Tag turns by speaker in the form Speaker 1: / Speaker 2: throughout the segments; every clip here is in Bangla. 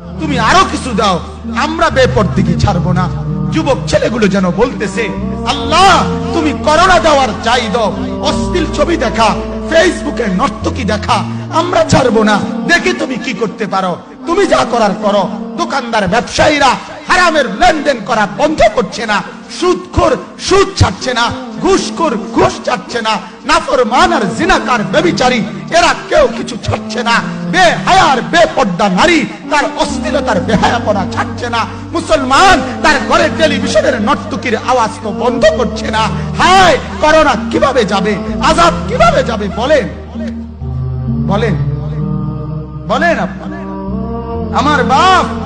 Speaker 1: তুমি আরও কিছু দাও। আমরা বেপর দিকে ছাড়বো না। যুবক ছেলেগুলো যেন বলতেছে, আল্লাহ, তুমি করোনা দেওয়ার চাই দাও। অশ্লীল ছবি দেখা ফেসবুকে নর্তকি দেখা। আমরা ছাড়বো না। দেখে তুমি কি করতে পারো। তুমি যা করার করো। দোকানদার, ব্যবসায়ীরা হারামের লেনদেন করা বন্ধ করছে না, সুদখোর সুদ ছাড়ছে না, ঘুষখোর ঘুষ ছাড়ছে না, নাফরমান আর জিনাকার বেবিচারী এরা কেউ কিছু ছাড়ছে না। বে হায়ার বেপর্দা নারী, তার অস্থিরতার ছাড়ছে না। মুসলমান, তার ঘরে টেলিভিশনের নর্তকীর আওয়াজ তো বন্ধ করছে না। হায়, করোনা কীভাবে যাবে? আজাদ কীভাবে যাবে? বলেন। বলেন। বলেন আপনারা। আমার বাপ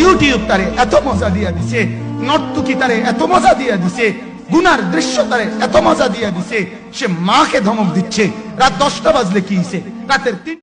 Speaker 1: ইউটিউব তারে এত মজা দিয়া দিছে, নর্তুকি তারে এত মজা দিয়া দিছে, গুনার দৃশ্য তারে এত মজা দিয়া দিছে, সে মাকে ধমক দিচ্ছে। রাত দশটা বাজলে কি রাতের তিন